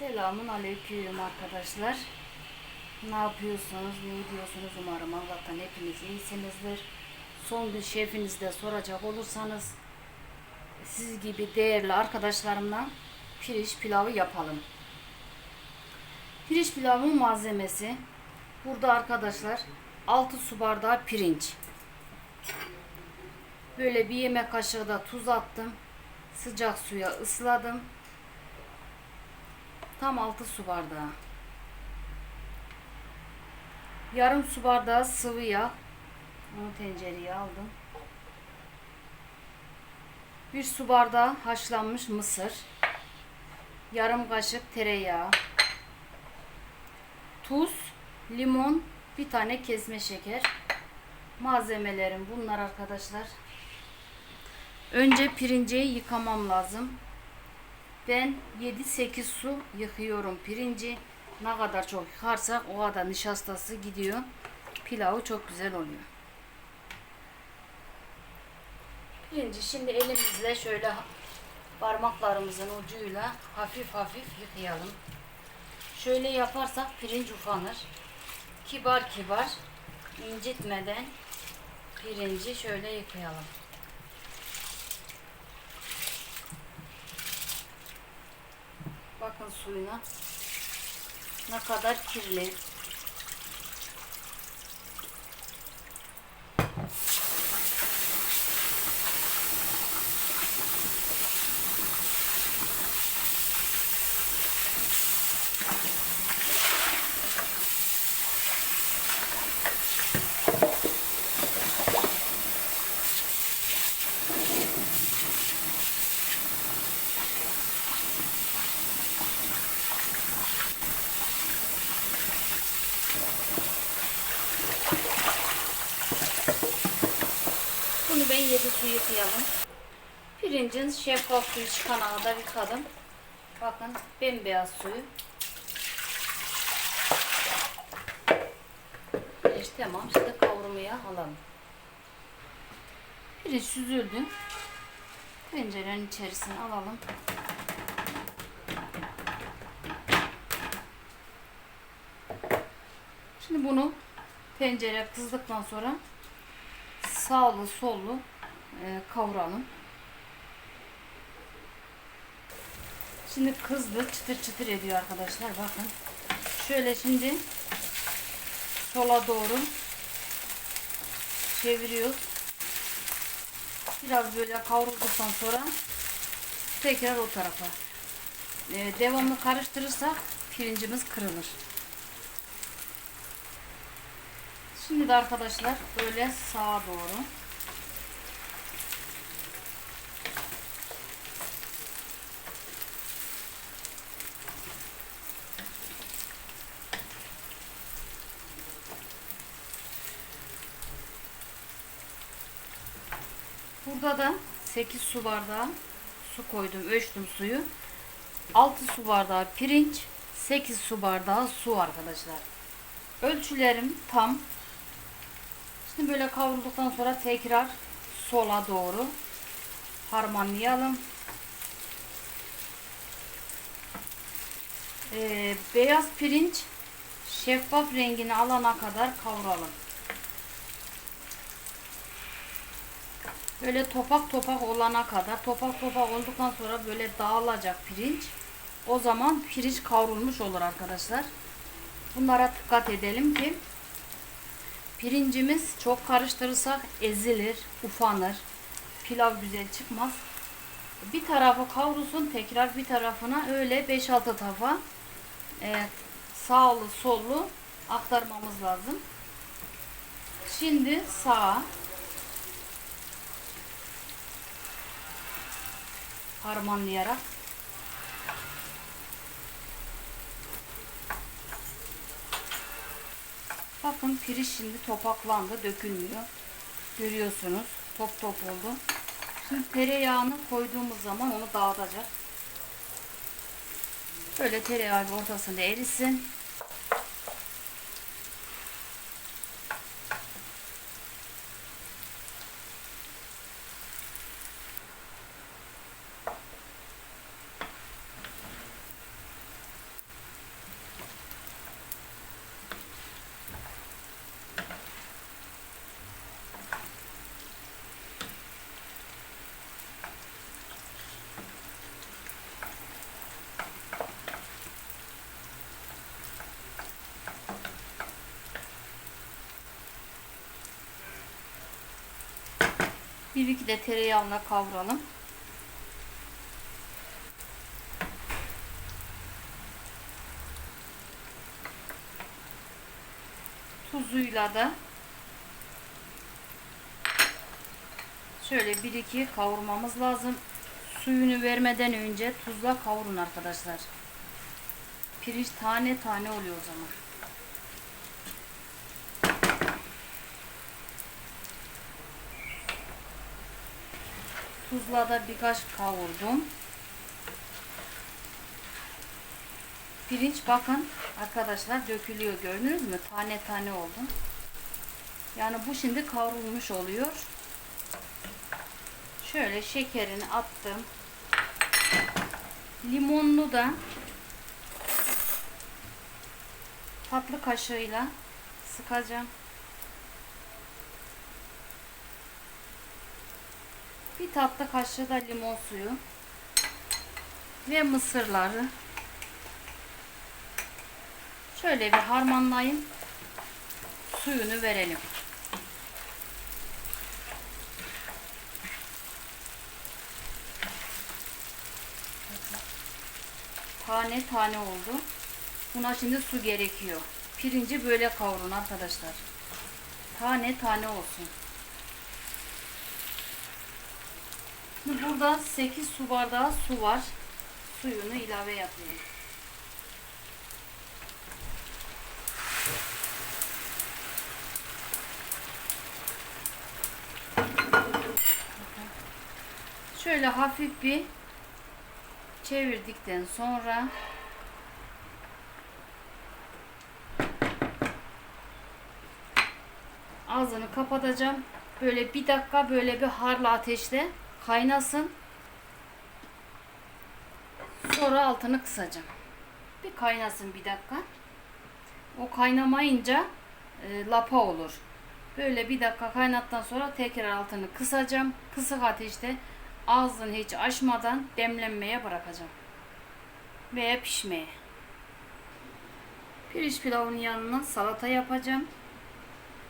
Selamun aleyküm arkadaşlar. Ne yapıyorsunuz, ne ediyorsunuz umarım Allah'tan hepiniz iyisinizdir. Son gün şefinizde soracak olursanız siz gibi değerli arkadaşlarımla pirinç pilavı yapalım. Pirinç pilavının malzemesi burada arkadaşlar 6 su bardağı pirinç. Böyle bir yemek kaşığı da tuz attım. Sıcak suya ısladım. Tam 6 su bardağı. Yarım su bardağı sıvı yağ. Onu tencereye aldım. Bir su bardağı haşlanmış mısır. Yarım kaşık tereyağı. Tuz, limon, bir tane kesme şeker. Malzemelerim bunlar arkadaşlar. Önce pirinci yıkamam lazım. Ben 7-8 su yıkıyorum pirinci. Ne kadar çok yıkarsak o kadar nişastası gidiyor. Pilavı çok güzel oluyor. Pirinci şimdi elimizle şöyle parmaklarımızın ucuyla hafif hafif yıkayalım. Şöyle yaparsak pirinç ufanır. Kibar kibar incitmeden pirinci şöyle yıkayalım. Bakın suyuna ne kadar kirli. Ben 7 su yıkayalım. Pirincin şeffaf suyu çıkana kadar yıkadım. Bakın bembeyaz suyu. Pirinç tamam. Şimdi kavurmaya alalım. Pirinç süzüldü. Tencerenin içerisine alalım. Şimdi bunu tencere kızdıktan sonra sağlı sollu e, kavuralım. Şimdi kızdı çıtır çıtır ediyor arkadaşlar bakın. Şöyle şimdi sola doğru çeviriyoruz. Biraz böyle kavrulduktan sonra tekrar o tarafa. E, devamlı karıştırırsak pirincimiz kırılır. Şimdi de arkadaşlar böyle sağa doğru. Burada da 8 su bardağı su koydum. Ölçtüm suyu. 6 su bardağı pirinç, 8 su bardağı su arkadaşlar. Ölçülerim tam. Şimdi böyle kavrulduktan sonra tekrar sola doğru harmanlayalım. Ee, beyaz pirinç şeffaf rengini alana kadar kavuralım. Böyle topak topak olana kadar topak topak olduktan sonra böyle dağılacak pirinç. O zaman pirinç kavrulmuş olur arkadaşlar. Bunlara dikkat edelim ki pirincimiz çok karıştırırsak ezilir, ufanır. Pilav güzel çıkmaz. Bir tarafı kavrulsun tekrar bir tarafına öyle 5-6 tafa e, sağlı sollu aktarmamız lazım. Şimdi sağa harmanlayarak Bakın pirinç şimdi topaklandı, dökülmüyor. Görüyorsunuz, top top oldu. Şimdi tereyağını koyduğumuz zaman onu dağıtacak. Böyle tereyağı ortasında erisin. Bir iki de tereyağına kavuralım. Tuzuyla da şöyle bir iki kavurmamız lazım. Suyunu vermeden önce tuzla kavurun arkadaşlar. Pirinç tane tane oluyor o zaman. Tuzla da birkaç kavurdum. Pirinç bakın arkadaşlar dökülüyor gördünüz mü? Tane tane oldu. Yani bu şimdi kavrulmuş oluyor. Şöyle şekerini attım. Limonlu da tatlı kaşığıyla sıkacağım. Bir tatlı kaşığı da limon suyu ve mısırları şöyle bir harmanlayın. Suyunu verelim. Tane tane oldu. Buna şimdi su gerekiyor. Pirinci böyle kavurun arkadaşlar. Tane tane olsun. Şimdi burada 8 su bardağı su var. Suyunu ilave yapıyorum. Şöyle hafif bir çevirdikten sonra ağzını kapatacağım. Böyle bir dakika böyle bir harlı ateşte kaynasın. Sonra altını kısacağım. Bir kaynasın bir dakika. O kaynamayınca e, lapa olur. Böyle bir dakika kaynattan sonra tekrar altını kısacağım. Kısık ateşte ağzını hiç açmadan demlenmeye bırakacağım. Veya pişmeye. Pirinç pilavının yanına salata yapacağım.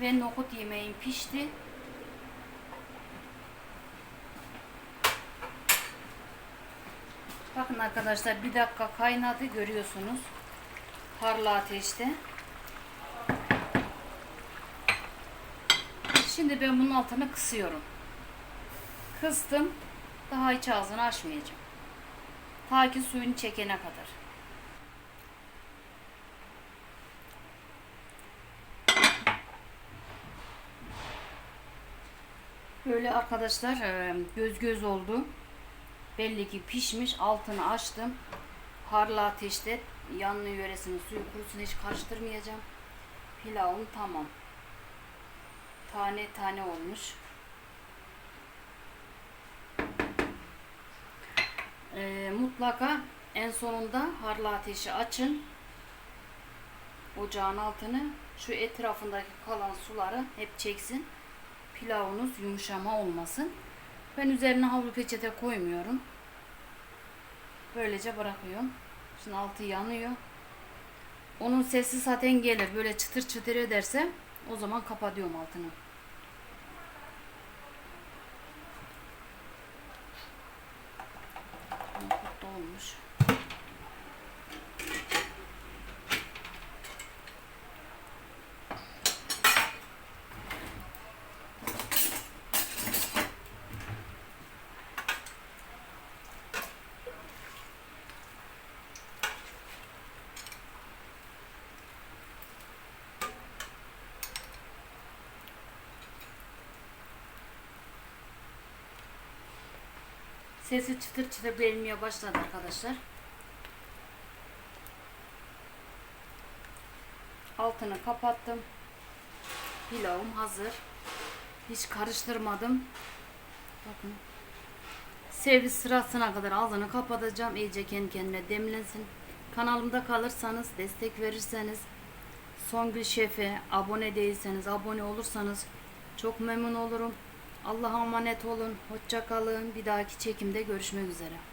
Ve nohut yemeğim pişti. Bakın arkadaşlar bir dakika kaynadı görüyorsunuz. Harlı ateşte. Şimdi ben bunun altını kısıyorum. Kıstım. Daha hiç ağzını açmayacağım. Ta ki suyunu çekene kadar. Böyle arkadaşlar e, göz göz oldu. Belli ki pişmiş. Altını açtım. Harlı ateşte yanlı yöresini suyu kurusun hiç karıştırmayacağım. Pilavım tamam. Tane tane olmuş. Ee, mutlaka en sonunda harlı ateşi açın. Ocağın altını şu etrafındaki kalan suları hep çeksin. Pilavınız yumuşama olmasın. Ben üzerine havlu peçete koymuyorum. Böylece bırakıyorum. Şimdi altı yanıyor. Onun sesi zaten gelir. Böyle çıtır çıtır ederse o zaman kapatıyorum altını. Nohut da olmuş. Sesi çıtır çıtır gelmeye başladı arkadaşlar. Altını kapattım. Pilavım hazır. Hiç karıştırmadım. Bakın. Servis sırasına kadar ağzını kapatacağım. İyice kendi kendine demlensin. Kanalımda kalırsanız, destek verirseniz, Songül Şef'e abone değilseniz, abone olursanız çok memnun olurum. Allah'a emanet olun. Hoşça kalın. Bir dahaki çekimde görüşmek üzere.